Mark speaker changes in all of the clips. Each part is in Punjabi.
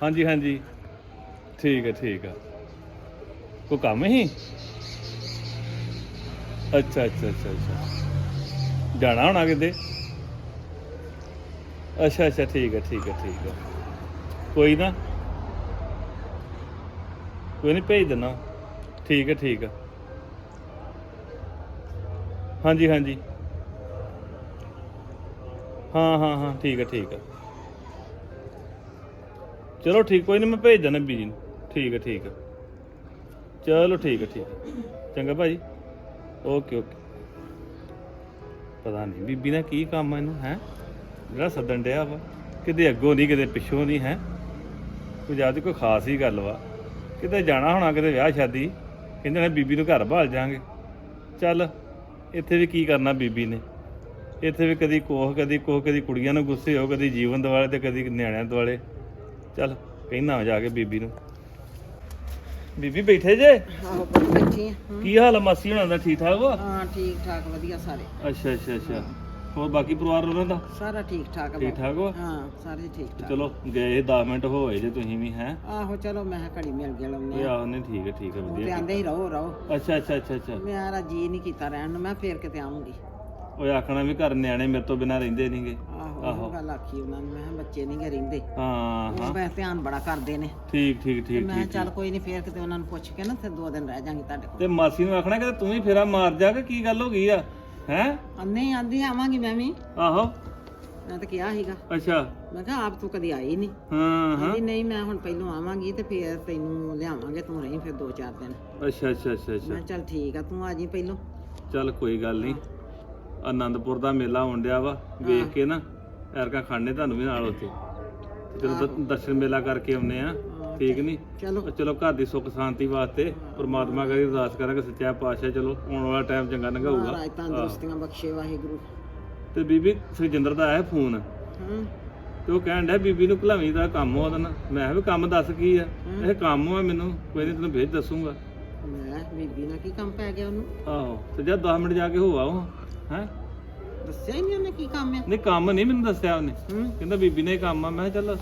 Speaker 1: ਹਾਂਜੀ ਹਾਂਜੀ। ਠੀਕ ਹੈ ਠੀਕ ਹੈ ਕੋਈ ਕੰਮ ਹੀ ਅੱਛਾ ਅੱਛਾ ਅੱਛਾ ਅੱਛਾ। ਜਾਣਾ ਹੋਣਾ ਕਿਤੇ? ਅੱਛਾ ਅੱਛਾ, ਠੀਕ ਹੈ ਠੀਕ ਹੈ ਠੀਕ ਹੈ ਕੋਈ ਨਾ। ਕੋਈ ਨਹੀਂ, ਭੇਜ ਦਿੰਦਾ। ਠੀਕ ਹੈ ਠੀਕ ਹੈ ਹਾਂਜੀ ਹਾਂਜੀ। ਹਾਂ ਹਾਂ ਹਾਂ। ਠੀਕ ਹੈ ਠੀਕ ਹੈ ਚਲੋ ਠੀਕ, ਕੋਈ ਨਹੀਂ ਮੈਂ ਭੇਜ ਦਿੰਦਾ ਬੀਜੀ ਨੂੰ। ਠੀਕ ਹੈ ਠੀਕ ਹੈ। ਚਲੋ ਠੀਕ ਹੈ ਠੀਕ ਹੈ। ਚੰਗਾ ਭਾਜੀ। Okay okay. ਪਤਾ ਨਹੀਂ ਬੀਬੀ ਦਾ ਕੀ ਕੰਮ ਆ ਇਹਨੂੰ, ਹੈ? ਜਿਹੜਾ ਸੱਦਣ ਡਿਆ ਵਾ, ਕਿਤੇ ਅੱਗੋਂ ਨਹੀਂ ਕਿਤੇ ਪਿੱਛੋਂ ਨਹੀਂ ਹੈ? ਕੋਈ ਜ਼ਿਆਦਾ ਕੋਈ ਖਾਸ ਹੀ ਗੱਲ ਵਾ। ਕਿਤੇ ਜਾਣਾ ਹੋਣਾ, ਕਿਤੇ ਵਿਆਹ ਸ਼ਾਦੀ, ਕਹਿੰਦੇ ਨੇ ਬੀਬੀ ਨੂੰ ਘਰ ਭਾਲ ਜਾਾਂਗੇ। ਚੱਲ, ਇੱਥੇ ਵੀ ਕੀ ਕਰਨਾ ਬੀਬੀ ਨੇ? ਇੱਥੇ ਵੀ ਕਦੀ ਕੋਹ ਕਦੀ ਕੋਹ, ਕਦੀ ਕੁੜੀਆਂ ਨੂੰ ਗੁੱਸੇ ਹੋ, ਕਦੀ ਜੀਵਨ ਦੁਆਲੇ ਤੇ ਕਦੀ ਨਿਆਣਿਆਂ ਦੁਆਲੇ। ਚੱਲ ਕਹਿਣਾ ਜਾ ਕੇ ਬੀਬੀ ਨੂੰ। ਬੀਬੀ ਬੈਠੇ ਜੇ?
Speaker 2: ਆਹੋ ਪੁੱਤ ਬੈਠੀ ਆ।
Speaker 1: ਕੀ ਹਾਲ ਆ ਮਾਸੀ ਹੁਣਾਂ ਦਾ ਠੀਕ ਠਾਕ ਵਾ?
Speaker 2: ਹਾਂ ਠੀਕ ਠਾਕ ਵਧੀਆ ਸਾਰੇ।
Speaker 1: ਅੱਛਾ ਅੱਛਾ ਅੱਛਾ। ਹੋਰ ਬਾਕੀ ਪਰਿਵਾਰ ਉਹਨਾਂ ਦਾ?
Speaker 2: ਸਾਰਾ ਠੀਕ ਠਾਕ ਆ
Speaker 1: ਠੀਕ। ਠਾਕ ਵਾ?
Speaker 2: ਹਾਂ ਸਾਰੇ ਠੀਕ ਠਾਕ।
Speaker 1: ਚਲੋ ਗਏ 10 ਮਿੰਟ ਹੋਏ ਜੇ ਤੁਸੀਂ ਵੀ ਹੈ?
Speaker 2: ਆਹੋ ਚਲੋ ਮੈਂ ਕਿਹਾ ਘੜੀ ਮਿਲ ਗਿਆ ਲਾਉਨੇ ਆ
Speaker 1: ਆਹ ਨਹੀਂ ਠੀਕ ਹੈ ਠੀਕ ਹੈ
Speaker 2: ਉਹ ਤੇ
Speaker 1: ਵਧੀਆ
Speaker 2: ਆਂਦੇ ਹੀ ਰਹੋ ਰਹੋ।
Speaker 1: ਅੱਛਾ ਅੱਛਾ ਅੱਛਾ ਅੱਛਾ।
Speaker 2: ਮੇਰਾ ਜੀ ਨਹੀਂ ਕੀਤਾ ਰਹਿਣ ਨੂੰ ਮੈਂ ਫੇਰ ਕਿਤੇ ਆਉਂਗੀ
Speaker 1: ਉਹ ਆਖਣਾ ਵੀ ਘਰ ਨਿਆਣੇ ਮੇਰੇ ਤੋਂ ਬਿਨਾ ਰਹਿੰਦੇ ਨਹੀਂਗੇ
Speaker 2: ਆਹੋ। ਉਹ ਗੱਲ ਆਖੀ ਉਹਨਾਂ ਨੂੰ ਮੈਂ ਕਿਹਾ ਬੱਚੇ ਨਹੀਂ ਗੇ ਰਹਿੰਦੇ।
Speaker 1: ਹਾਂ
Speaker 2: ਉਹ
Speaker 1: ਹਾਂ।
Speaker 2: ਮੈਂ ਧਿਆਨ ਬੜਾ ਕਰਦੇ ਨੇ।
Speaker 1: ਠੀਕ ਠੀਕ
Speaker 2: ਤੇ
Speaker 1: ਠੀਕ
Speaker 2: ਮੈਂ
Speaker 1: ਠੀਕ
Speaker 2: ਚੱਲ ਕੋਈ ਨਹੀਂ ਫੇਰ ਕਿਤੇ ਉਹਨਾਂ ਨੂੰ ਪੁੱਛ ਕੇ ਨਾ ਫਿਰ ਦੋ ਦਿਨ ਰਹਿ ਜਾਾਂਗੇ ਤੁਹਾਡੇ ਕੋਲ।
Speaker 1: ਤੇ ਮਾਸੀ ਨੂੰ ਆਖਣਾ ਕਿ ਤੂੰ ਵੀ ਫੇਰਾ ਮਾਰ ਜਾ ਕਿ ਕੀ ਗੱਲ ਹੋ ਗਈ ਆ? ਹੈ?
Speaker 2: ਅੰਨੇ ਆਂਦੀ ਆਵਾਂਗੀ ਮੈਂ ਵੀ।
Speaker 1: ਆਹੋ।
Speaker 2: ਮੈਂ ਤਾਂ ਕਿਹਾ ਸੀਗਾ।
Speaker 1: ਅੱਛਾ।
Speaker 2: ਮੈਂ ਕਿਹਾ ਆਪ ਤੂੰ ਕਦੀ ਆਈ ਨਹੀਂ
Speaker 1: ਹਾਂ ਹਾਂ।
Speaker 2: ਕਹਿੰਦੀ ਨਹੀਂ ਮੈਂ ਹੁਣ ਪਹਿਲੋਂ ਆਵਾਂਗੀ ਤੇ ਫੇਰ ਤੈਨੂੰ ਲਿਆਵਾਂਗੇ ਤੂੰ ਰਹੀਂ ਫਿਰ ਦੋ ਚਾਰ ਦਿਨ।
Speaker 1: ਅੱਛਾ ਅੱਛਾ ਅੱਛਾ ਅੱਛਾ।
Speaker 2: ਮੈਂ ਕਿਹਾ ਚੱਲ ਠੀਕ ਆ ਤੂੰ ਆ ਜੀ ਪਹਿਲੋਂ।
Speaker 1: ਚੱਲ ਕੋਈ ਗੱਲ ਨਹੀਂ ਆਨੰਦਪੁਰ ਦਾ ਮੇਲਾ ਹੋਣ ਡਿਆ ਵਾ ਵੇਖ ਕੇ ਨਾ। ਐਰਕਾ ਖਾਣੇ ਤੁਹਾਨੂੰ ਵੀ ਨਾਲ ਉੱਥੇ। ਚਲੋ ਦ- ਦਰਸ਼ਨ ਮੇਲਾ ਕਰਕੇ ਆਉਨੇ ਆ ਠੀਕ ਨਹੀਂ
Speaker 2: ਚਲੋ।
Speaker 1: ਚਲੋ ਘਰ ਦੀ ਸੁੱਖ ਸ਼ਾਂਤੀ ਵਾਸਤੇ ਪ੍ਰਮਾਤਮਾ ਕਰੀ ਅਰਦਾਸ ਕਰਾਂਗੇ ਸੱਚਾ ਪਾਤਸ਼ਾਹ ਚਲੋ ਆਉਣ ਵਾਲਾ ਟਾਈਮ ਚੰਗਾ ਲੰਘਾਊਗਾ।
Speaker 2: ਮਹਾਰਾਜ ਤੰਦਰੁਸਤੀਆਂ ਬਖਸ਼ੇ ਵਾਹਿਗੁਰੂ।
Speaker 1: ਤੇ ਬੀਬੀ ਸੁਖਜਿੰਦਰ ਦਾ ਆਇਆ ਫੋਨ।
Speaker 2: ਹਾਂ।
Speaker 1: ਤੇ ਉਹ ਕਹਿਣ ਡਿਆ ਬੀਬੀ ਨੂੰ ਭਲਾਵੀਂ ਦਾ ਕੰਮ ਉਹਦਾ ਨਾ। ਮੈਂ ਕਿਹਾ ਵੀ ਕੰਮ ਦੱਸ ਕੀ ਆ? ਇਹ ਕੰਮ ਆ ਮੈਨੂੰ ਕੋਈ ਨਹੀਂ ਤੈਨੂੰ ਭੇਜ ਦੱਸੂਗਾ।
Speaker 2: ਮੈਂ ਬੀਬੀ ਨਾਲ ਕੀ ਕੰਮ ਪੈ ਗਿਆ ਉਹਨੂੰ?
Speaker 1: ਆਹੋ ਤੇ ਜਦ 10 ਮਿੰਟ ਜਾ ਕੇ ਹੋ ਆਓ। ਹੈ?
Speaker 2: ਦੱਸਿਆ ਹੀ ਨਹੀਂ ਉਹਨੇ ਕੀ ਕੰਮ ਆ?
Speaker 1: ਨਹੀਂ ਕੰਮ ਨਹੀਂ ਮੈਨੂੰ ਦੱਸਿਆ ਉਹਨੇ।
Speaker 2: ਹੂੰ।
Speaker 1: ਕਹਿੰਦਾ ਬੀਬੀ ਨੇ ਕੰਮ ਆ। ਮੈਂ ਕਿਹਾ ਚੱਲ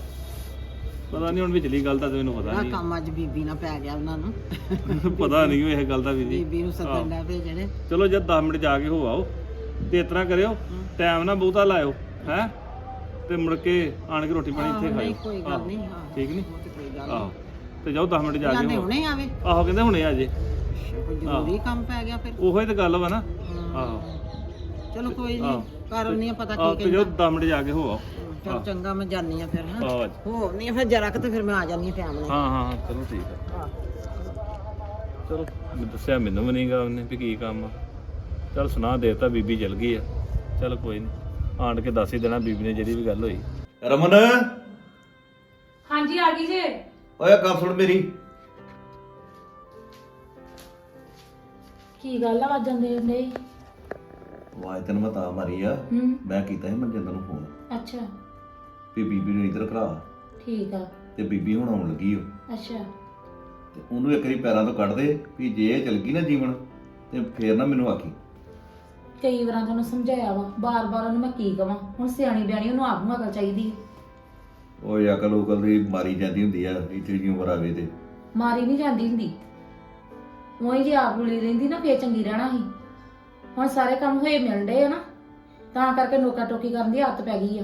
Speaker 1: ਪਤਾ ਨਹੀਂ ਹੁਣ ਵਿਚਲੀ ਗੱਲ ਤਾਂ ਮੈਨੂੰ ਪਤਾ
Speaker 2: ਆ
Speaker 1: ਨਹੀਂ
Speaker 2: ਕੰਮ ਅੱਜ ਬੀਬੀ ਨਾਲ ਪੈ ਗਿਆ ਉਹਨਾਂ ਨੂੰ।
Speaker 1: ਪਤਾ ਨਹੀਂ ਇਹ ਗੱਲ ਦਾ ਵੀ ਜੀ
Speaker 2: ਬੀਬੀ ਨੂੰ ਸੱਦਣ ਲੱਗ ਪਏ ਜਿਹੜੇ
Speaker 1: ਚਲੋ ਜਦ 10 ਮਿੰਟ ਜਾ ਕੇ ਹੋ ਆਓ ਤੇ ਇਸ ਤਰ੍ਹਾਂ ਕਰਿਓ ਟਾਈਮ ਨਾ ਬਹੁਤਾ ਲਾਇਓ ਹੈ? ਤੇ ਮੁੜ ਕੇ ਆਣ ਕੇ ਰੋਟੀ ਪਾਣੀ ਇੱਥੇ
Speaker 2: ਨਹੀਂ
Speaker 1: ਖਾਇਓ।
Speaker 2: ਕੋਈ ਗੱਲ ਨਹੀਂ ਹਾਂ।
Speaker 1: ਠੀਕ ਨਹੀਂ?
Speaker 2: ਉਹ ਤੇ ਕੋਈ ਗੱਲ
Speaker 1: ਆਹੋ। ਤੇ ਜਾਓ 10 ਮਿੰਟ ਜਾ ਕੇ
Speaker 2: ਜਾਂਦੇ
Speaker 1: ਹੋ
Speaker 2: ਹੁਣੇ ਆਵੇ।
Speaker 1: ਆਹੋ ਕਹਿੰਦੇ ਹੁਣੇ ਆ ਜੇ।
Speaker 2: ਕੋਈ ਜ਼ਰੂਰੀ ਕੰਮ ਪੈ ਗਿਆ ਫਿਰ।
Speaker 1: ਉਹੋ ਹੀ ਤਾਂ ਗੱਲ ਵਾ ਨਾ।
Speaker 2: ਹਾਂ।
Speaker 1: ਆਹੋ।
Speaker 2: ਚਲੋ ਕੋਈ
Speaker 1: ਆਹੋ।
Speaker 2: ਨਹੀਂ ਕਰ ਨਹੀਂ ਪਤਾ
Speaker 1: ਆਹ
Speaker 2: ਕੀ
Speaker 1: ਤੇ ਜਾਓ
Speaker 2: ਕਹਿੰਦਾ।
Speaker 1: 10 ਮਿੰਟ ਜਾ ਕੇ ਹੋ ਆਓ।
Speaker 2: ਚਲ ਚੰਗਾ ਮੈਂ ਜਾਨੀ ਆ ਫਿਰ ਹਾਂ।
Speaker 1: ਆਹੋ
Speaker 2: ਹੋ ਨਹੀਂ ਫਿਰ ਜਰਾ ਕਿ ਤੇ ਫਿਰ ਮੈਂ ਆ ਜਾਨੀ ਆ ਟਾਈਮ ਨਾਲ।
Speaker 1: ਹਾਂ ਹਾਂ ਹਾਂ, ਚਲੋ ਠੀਕ ਆ।
Speaker 2: ਹਾਂ।
Speaker 1: ਚਲੋ ਮੈਂ ਦੱਸਿਆ ਮੈਨੂੰ ਵੀ ਨਹੀਂਗਾ ਉਹਨੇ ਵੀ ਕੀ ਕੰਮ ਆ। ਚਲ ਸੁਣਾ ਦੇਤਾ ਬੀਬੀ ਚਲ ਗਈ ਆ। ਚਲ ਕੋਈ ਨਹੀਂ ਆਣ ਕੇ ਦੱਸ ਹੀ ਦੇਣਾ ਬੀਬੀ ਨੇ ਜਿਹੜੀ ਵੀ ਗੱਲ ਹੋਈ।
Speaker 3: ਰਮਨ?
Speaker 4: ਹਾਂਜੀ ਆ ਗਈ ਜੇ।
Speaker 3: ਓਏ ਗੱਲ ਸੁਣ ਮੇਰੀ।
Speaker 4: ਕੀ ਗੱਲ ਆ ਵਾਜਾਂ ਦੇ ਨੇ
Speaker 3: ਆਵਾਜ਼ ਤੈਨੂੰ ਮੈਂ ਤਾਂ ਮਾਰੀ ਆ।
Speaker 4: ਹੂੰ।
Speaker 3: ਮੈਂ ਕੀਤਾ ਸੀ ਮਨਜਿੰਦਰ ਨੂੰ ਫੋਨ।
Speaker 4: ਅੱਛਾ।
Speaker 3: ਵੀ ਬੀਬੀ ਨੂੰ ਇੱਧਰ ਕਰਾ।
Speaker 4: ਠੀਕ ਆ।
Speaker 3: ਤੇ ਬੀਬੀ ਹੁਣ ਆਉਣ ਲੱਗੀ ਓ।
Speaker 4: ਅੱਛਾ।
Speaker 3: ਤੇ ਉਹਨੂੰ ਇੱਕ ਵਾਰੀ ਪੈਰਾਂ ਤੋਂ ਕੱਢ ਦੇ ਵੀ ਜੇ ਇਹ ਚਲ ਗਈ ਨਾ ਜੀਵਨ ਤੇ ਫੇਰ ਨਾ ਮੈਨੂੰ ਆਖੀ।
Speaker 4: ਕਈ ਵਾਰਾਂ ਤੁਹਾਨੂੰ ਸਮਝਾਇਆ ਵਾ ਬਾਰ-ਬਾਰ ਉਹਨੂੰ ਮੈਂ ਕੀ ਕਵਾਂ? ਹੁਣ ਸਿਆਣੀ ਬਿਆਣੀ ਉਹਨੂੰ ਆਪ ਨੂੰ ਅਕਲ ਚਾਹੀਦੀ ਹੈ।
Speaker 3: ਓਏ ਅਕਲ ਉਕਲ ਦੀ ਮਾਰੀ ਜਾਂਦੀ ਹੁੰਦੀ ਆ ਇਤਨੀ ਜਿਹੀ ਉਮਰ ਆਵੇ ਤੇ।
Speaker 4: ਮਾਰੀ ਨਹੀਂ ਜਾਂਦੀ ਹੁੰਦੀ। ਉਹੀ ਜੇ ਆਪ ਰੁਲੀ ਰਹਿੰਦੀ ਨਾ ਫੇਰ ਚੰਗੀ ਰਹਿਣਾ ਸੀ। ਹੁਣ ਸਾਰੇ ਕੰਮ ਹੋਏ ਮਿਲਦੇ ਆ ਨਾ ਤਾਂ ਕਰਕੇ ਨੋਕਾ ਟੋਕੀ ਕਰਨ ਦੀ ਆਦਤ ਪੈ ਗਈ ਆ।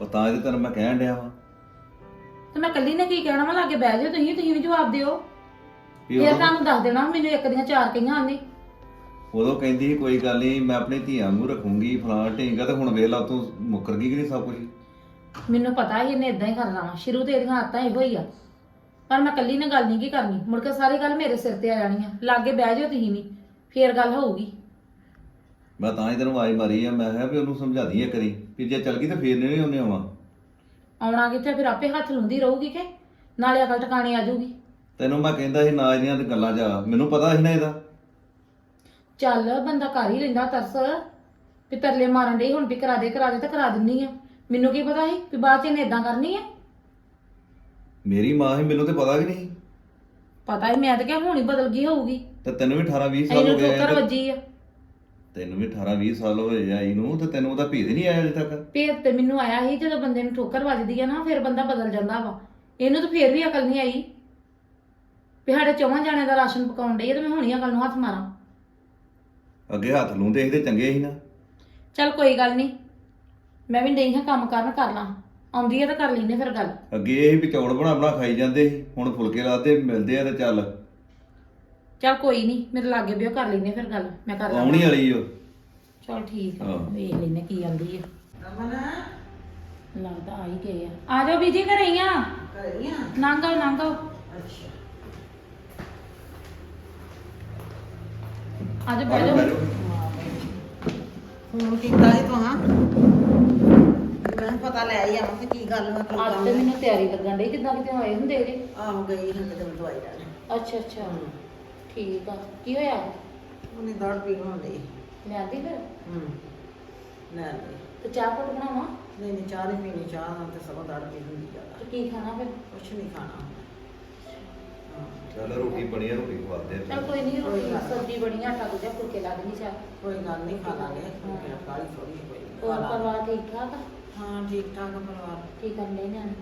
Speaker 3: ਉਹ ਤਾਂ ਇਹਦੇ ਤੈਨੂੰ ਮੈਂ ਕਹਿਣ ਡਿਆ ਵਾਂ।
Speaker 4: ਤੇ ਮੈਂ ਕੱਲੀ ਨੇ ਕੀ ਕਹਿਣਾ ਵਾ ਲਾਗੇ ਬਹਿ ਜਾਓ ਤੁਸੀਂ ਤੁਸੀਂ ਵੀ ਜਵਾਬ ਦਿਓ।
Speaker 3: ਵੀ
Speaker 4: ਫੇਰ
Speaker 3: ਉਦੋਂ
Speaker 4: ਤੁਹਾਨੂੰ ਦੱਸ ਦੇਣਾ ਮੈਨੂੰ ਇੱਕ ਦੀਆਂ ਚਾਰ ਕਈਆਂ ਆਂਦੀ।
Speaker 3: ਉਦੋਂ ਕਹਿੰਦੀ ਸੀ ਕੋਈ ਗੱਲ ਨਹੀਂ ਮੈਂ ਆਪਣੀ ਧੀਆਂ ਨੂੰ ਰੱਖੂੰਗੀ ਫਲਾਂ ਢੀਂਗਾ ਤੇ ਹੁਣ ਵੇਖ ਲਾ ਤੂੰ ਮੁੱਕਰ ਗਈ ਕਿ ਨਹੀਂ ਸਭ ਕੁਝ
Speaker 4: ਮੈਨੂੰ ਪਤਾ ਹੀ ਇਹਨੇ ਇਦਾਂ ਹੀ ਕਰਨਾ ਵਾ ਸ਼ੁਰੂ ਤੋਂ ਇਹਦੀਆਂ ਆਦਤਾਂ ਇਹੋ ਹੀ ਆ। ਪਰ ਮੈਂ ਕੱਲੀ ਨਾਲ ਗੱਲ ਨਹੀਂ ਕੀ ਕਰਨੀ ਮੁੜ ਕੇ ਸਾਰੀ ਗੱਲ ਮੇਰੇ ਸਿਰ ਤੇ ਆ ਜਾਣੀ ਆ ਲਾਗੇ ਬਹਿ ਜਾਓ ਤੁਸੀਂ ਵੀ। ਫੇਰ ਗੱਲ ਹੋਊਗੀ।
Speaker 3: ਮੈਂ ਤਾਂ ਹੀ ਤੈਨੂੰ ਆਵਾਜ਼ ਮਾਰੀ ਆ ਮੈਂ ਕਿਹਾ ਵੀ ਉਹਨੂੰ ਸਮਝਾ ਦੀ ਇੱਕ ਵਾਰੀ ਵੀ ਜੇ ਚਲ ਗਈ ਤੇ ਫੇਰ ਨਹੀਂ ਉਹਨੇ ਆਉਣਾ।
Speaker 4: ਆਉਣਾ ਕਿੱਥੇ ਫਿਰ ਆਪੇ ਹੱਥ ਲੁੰਦੀ ਰਹੂਗੀ ਕਿ? ਨਾਲੇ ਅਕਲ ਟਿਕਾਣੇ ਆ ਜਾਊਗੀ।
Speaker 3: ਤੈਨੂੰ ਮੈਂ ਕਹਿੰਦਾ ਸੀ ਨਾ ਇਹਦੀਆਂ ਤੇ ਗੱਲਾਂ ਜਾ ਮੈਨੂੰ ਪਤਾ ਸੀ ਨਾ ਇਹਦਾ।
Speaker 4: ਚੱਲ ਬੰਦਾ ਕਰ ਹੀ ਲੈਂਦਾ ਤਰਸ। ਵੀ ਤਰਲੇ ਮਾਰਨ ਡਈ ਹੁਣ ਵੀ ਕਰਾ ਦੇ ਕਰਾ ਦੇ ਤਾਂ ਕਰਾ ਦਿੰਨੀ ਆ। ਮੈਨੂੰ ਕੀ ਪਤਾ ਸੀ ਵੀ ਬਾਅਦ ਚ ਇਹਨੇ ਇਦਾਂ ਕਰਨੀ ਆ?
Speaker 3: ਮੇਰੀ ਮਾਂ ਸੀ ਮੈਨੂੰ ਤੇ ਪਤਾ ਵੀ ਨਹੀਂ।
Speaker 4: ਪਤਾ ਹੀ ਮੈਂ ਤਾਂ ਕਿਹਾ ਹੁਣ ਹੀ ਬਦਲ ਗਈ ਹੋਊਗੀ।
Speaker 3: ਤੇ ਤੈਨੂੰ ਵੀ 18 20 ਸਾਲ
Speaker 4: ਇਹਨੂੰ
Speaker 3: ਹੋ ਗਏ
Speaker 4: ਠੋਕਰ
Speaker 3: ਤੇ-
Speaker 4: ਵੱਜੀ ਆ।
Speaker 3: ਤੈਨੂੰ ਵੀ 18 20 ਸਾਲ ਹੋਏ ਆਈ ਨੂੰ ਤੇ ਤੈਨੂੰ ਉਹਦਾ ਭੇਦ ਨਹੀਂ ਆਇਆ ਅਜੇ ਤੱਕ?
Speaker 4: ਭੇਤ ਤੇ ਮੈਨੂੰ ਆਇਆ ਸੀ ਜਦੋਂ ਬੰਦੇ ਨੂੰ ਠੋਕਰ ਵੱਜਦੀ ਆ ਨਾ ਫਿਰ ਬੰਦਾ ਬਦਲ ਜਾਂਦਾ ਵਾ। ਇਹਨੂੰ ਤਾਂ ਫੇਰ ਵੀ ਅਕਲ ਨਹੀਂ ਆਈ ਵੀ ਸਾਡੇ ਚੌਵਾਂ ਜਾਣਿਆਂ ਦਾ ਰਾਸ਼ਨ ਪਕਾਉਣ ਡਈ ਆ ਤੇ ਮੈਂ ਹੁਣੀ ਅਕਲ ਨੂੰ ਹੱਥ ਮਾਰਾਂ।
Speaker 3: ਅੱਗੇ ਹੱਥ ਨੂੰ ਦੇਖਦੇ ਚੰਗੇ ਸੀ ਨਾ।
Speaker 4: ਚੱਲ ਕੋਈ ਗੱਲ ਨਹੀਂ ਮੈਂ ਵੀ ਨਹੀਂ ਹਾਂ ਕੰਮ ਕਰਨ ਕਰ ਲਾਂ। ਆਉਂਦੀ ਆ ਤਾਂ ਕਰ ਲੈਨੇ ਫਿਰ ਗੱਲ।
Speaker 3: ਅੱਗੇ ਇਹ ਵੀ ਚੌਲ ਬਣਾ ਬਣਾ ਖਾਈ ਜਾਂਦੇ ਸੀ ਹੁਣ ਫੁਲਕੇ ਲਾਤੇ ਮਿਲਦੇ ਆ ਤੇ ਚੱਲ।
Speaker 4: ਚੱਲ ਕੋਈ ਨਹੀਂ ਮੇਰੇ ਲਾਗੇ ਬਿਓ ਕਰ ਲੈਨੇ ਫਿਰ ਗੱਲ ਮੈਂ ਕਰ ਲਾਂ
Speaker 3: ਆਉਣੀ ਵਾਲੀ ਓ
Speaker 4: ਚੱਲ ਠੀਕ ਆ
Speaker 3: ਹਾਂ।
Speaker 4: ਵੇਖ ਲੈਨੇ ਕੀ ਆਂਦੀ ਆ।
Speaker 2: ਰਮਨ?
Speaker 4: ਲੱਗਦਾ ਆ ਹੀ ਗਏ ਆ। ਆ ਜਾਓ ਬੀਜੀ ਘਰੇ ਹੀ ਆ।
Speaker 2: ਘਰੇ ਹੀ ਆ?
Speaker 4: ਨੰਗੋ ਨੰਗੋ
Speaker 2: ਅੱਛਾ।
Speaker 4: ਆ ਜਾਓ ਬਹਿ ਜਾਓ।
Speaker 2: ਫੋਨ ਕੀਤਾ ਸੀ ਤੂੰ ਹਾਂ? ਮੈਂ ਪਤਾ ਲੈ ਆਈ ਆਵਾਂ ਤੇ ਕੀ ਗੱਲ ਕੀ
Speaker 4: ਅੱਜ ਤੇ। ਮੈਨੂੰ ਤਿਆਰੀ ਲੱਗਣ ਡਈ ਕਿੱਦਾਂ ਕਿਤੇ ਆਏ ਹੁੰਦੇ ਜੇ।
Speaker 2: ਆਹੋ ਗਈ ਹਾਂ ਕਿਤੇ ਦਵਾਈ ਲੈਣ।
Speaker 4: ਅੱਛਾ ਅੱਛਾ। ਠੀਕ ਆ। ਕੀ ਹੋਇਆ?
Speaker 2: ਉਹਨੇ ਦੜ ਪੀਣ ਹੁੰਦੀ
Speaker 4: ਲਿਆਂਦੀ ਫਿਰ?
Speaker 2: ਹੂੰ ਲੈ ਲਈ।
Speaker 4: ਤੇ ਚਾਹ ਘੁੱਟ ਬਣਾਵਾਂ?
Speaker 2: ਨਹੀਂ ਨਹੀਂ ਚਾਹ ਨਹੀਂ ਪੀਣੀ ਚਾਹ ਨਾਲ ਤੇ ਸਗੋਂ ਦੜ ਪੀਣ ਹੁੰਦੀ ਜ਼ਿਆਦਾ।
Speaker 4: ਤੇ ਕੀ ਖਾਣਾ ਫਿਰ?
Speaker 2: ਕੁਛ ਨਹੀਂ ਖਾਣਾ। ਹਾਂ,
Speaker 3: ਚੱਲ ਰੋਟੀ ਬਣੀ ਆ ਰੋਟੀ ਖਵਾ ਦੇ
Speaker 4: ਚੱਲ ਕੋਈ ਨਹੀਂ ਰੋਟੀ
Speaker 2: ਨੀ।
Speaker 4: ਸਬਜ਼ੀ ਬਣੀ ਆ, ਆਟਾ ਗੁਜਾ ਫੁਲਕੇ ਲਾ ਦੇਣੀ ਚਾਹ।
Speaker 2: ਕੋਈ ਗੱਲ ਨਹੀਂ ਖਾ ਲਾਂਗੇ। ਕਿਹੜਾ ਕਾਲੀ ਥੋੜੀ ਕੋਈ ਨੀ, ਖਾ
Speaker 4: ਹੋਰ
Speaker 2: ਲਾਂਗੇ।
Speaker 4: ਪਰਿਵਾਰ ਠੀਕ ਠਾਕ ਆ?
Speaker 2: ਹਾਂ ਠੀਕ ਠਾਕ ਆ ਪਰਿਵਾਰ।
Speaker 4: ਕੀ ਕਰਦੇ ਨਿਆਣੇ?